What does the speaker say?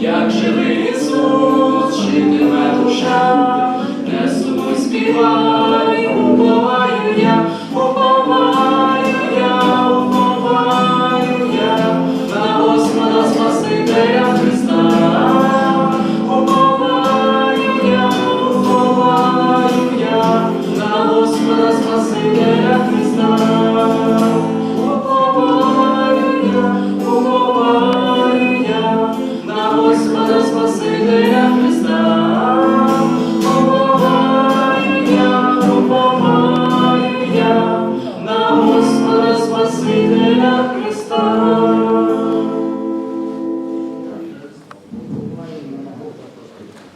як живий Ісус, житиме